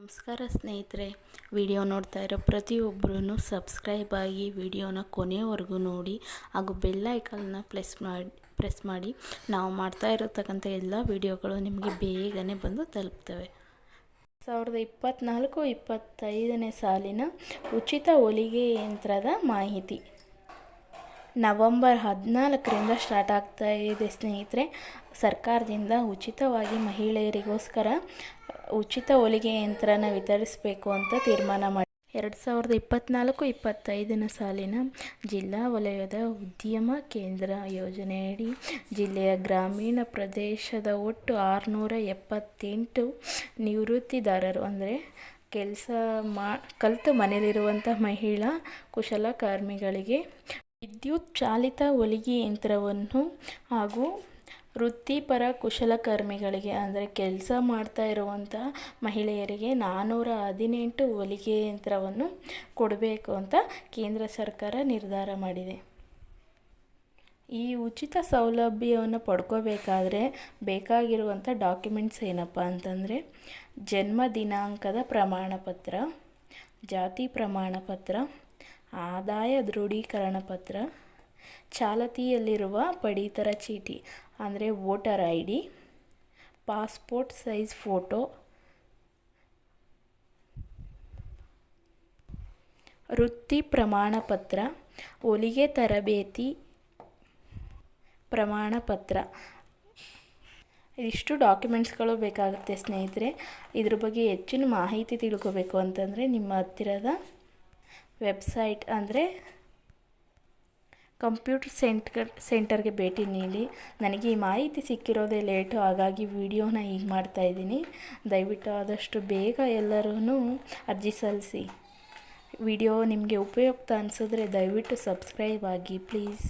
ನಮಸ್ಕಾರ ಸ್ನೇಹಿತರೆ, ವಿಡಿಯೋ ನೋಡ್ತಾ ಇರೋ ಪ್ರತಿಯೊಬ್ಬರೂ ಸಬ್ಸ್ಕ್ರೈಬ್ ಆಗಿ ವಿಡಿಯೋನ ಕೊನೆವರೆಗೂ ನೋಡಿ ಹಾಗೂ ಬೆಲ್ ಐಕನ್ನ ಪ್ರೆಸ್ ಮಾಡಿ ಪ್ರೆಸ್ ಮಾಡಿ. ನಾವು ಮಾಡ್ತಾ ಇರತಕ್ಕಂಥ ಎಲ್ಲ ವಿಡಿಯೋಗಳು ನಿಮಗೆ ಬೇಗನೆ ಬಂದು ತಲುಪ್ತವೆ. ಸಾವಿರದ ಇಪ್ಪತ್ತ್ನಾಲ್ಕು ಇಪ್ಪತ್ತೈದನೇ ಸಾಲಿನ ಉಚಿತ ಹೊಲಿಗೆ ಯಂತ್ರದ ಮಾಹಿತಿ. ನವಂಬರ್ ಹದಿನಾಲ್ಕರಿಂದ ಸ್ಟಾರ್ಟ್ ಆಗ್ತಾ ಇದೆ ಸ್ನೇಹಿತರೆ. ಸರ್ಕಾರದಿಂದ ಉಚಿತವಾಗಿ ಮಹಿಳೆಯರಿಗೋಸ್ಕರ ಉಚಿತ ಹೊಲಿಗೆ ಯಂತ್ರನ ವಿತರಿಸಬೇಕು ಅಂತ ತೀರ್ಮಾನ ಮಾಡಿ ಎರಡು ಸಾವಿರದ ಇಪ್ಪತ್ತ್ನಾಲ್ಕು ಇಪ್ಪತ್ತೈದನ ಸಾಲಿನ ಜಿಲ್ಲಾ ವಲಯದ ಉದ್ಯಮ ಕೇಂದ್ರ ಯೋಜನೆಯಡಿ ಜಿಲ್ಲೆಯ ಗ್ರಾಮೀಣ ಪ್ರದೇಶದ ಒಟ್ಟು ಆರುನೂರ ಎಪ್ಪತ್ತೆಂಟು ನಿವೃತ್ತಿದಾರರು, ಅಂದರೆ ಕೆಲಸ ಮಾ, ಕಲಿತು ಮನೆಯಲ್ಲಿರುವಂಥ ಮಹಿಳಾ ಕುಶಲಕರ್ಮಿಗಳಿಗೆ ವಿದ್ಯುತ್ ಚಾಲಿತ ಹೊಲಿಗೆ ಯಂತ್ರವನ್ನು ಹಾಗೂ ವೃತ್ತಿಪರ ಕುಶಲಕರ್ಮಿಗಳಿಗೆ ಅಂದರೆ ಕೆಲಸ ಮಾಡ್ತಾ ಇರುವಂಥ ಮಹಿಳೆಯರಿಗೆ ನಾನ್ನೂರ ಹದಿನೆಂಟು ಹೊಲಿಗೆ ಯಂತ್ರವನ್ನು ಕೊಡಬೇಕು ಅಂತ ಕೇಂದ್ರ ಸರ್ಕಾರ ನಿರ್ಧಾರ ಮಾಡಿದೆ. ಈ ಉಚಿತ ಸೌಲಭ್ಯವನ್ನು ಪಡ್ಕೋಬೇಕಾದ್ರೆ ಬೇಕಾಗಿರುವಂಥ ಡಾಕ್ಯುಮೆಂಟ್ಸ್ ಏನಪ್ಪ ಅಂತಂದರೆ ಜನ್ಮ ದಿನಾಂಕದ ಪ್ರಮಾಣಪತ್ರ, ಜಾತಿ ಪ್ರಮಾಣಪತ್ರ, ಆದಾಯ ದೃಢೀಕರಣ ಪತ್ರ ಚಾಲತಿಯಲ್ಲಿರುವ ಪಡಿತರ ಚೀಟಿ, ಅಂದರೆ voter I D passport size photo, ವೃತ್ತಿ ಪ್ರಮಾಣಪತ್ರ ಹೊಲಿಗೆ ತರಬೇತಿ ಪ್ರಮಾಣಪತ್ರ. ಇಷ್ಟು ಡಾಕ್ಯುಮೆಂಟ್ಸ್ಗಳು ಬೇಕಾಗುತ್ತೆ ಸ್ನೇಹಿತರೆ. ಇದ್ರ ಬಗ್ಗೆ ಹೆಚ್ಚಿನ ಮಾಹಿತಿ ತಿಳ್ಕೋಬೇಕು ಅಂತಂದರೆ ನಿಮ್ಮ ಹತ್ತಿರದ ವೆಬ್ಸೈಟ್ ಅಂದರೆ ಕಂಪ್ಯೂಟರ್ ಸೆಂಟರ್ ಸೆಂಟರ್ಗೆ ಭೇಟಿ ನೀಡಿ. ನನಗೆ ಈ ಮಾಹಿತಿ ಸಿಕ್ಕಿರೋದೇ ಲೇಟು, ಹಾಗಾಗಿ ವಿಡಿಯೋನ ಈಗ ಮಾಡ್ತಾಯಿದ್ದೀನಿ ದಯವಿಟ್ಟು ಆದಷ್ಟು ಬೇಗ ಎಲ್ಲರೂ ಅರ್ಜಿ ಸಲ್ಲಿಸಿ. ವಿಡಿಯೋ ನಿಮಗೆ ಉಪಯುಕ್ತ ಅನಿಸಿದ್ರೆ ದಯವಿಟ್ಟು ಸಬ್ಸ್ಕ್ರೈಬ್ ಆಗಿ, ಪ್ಲೀಸ್.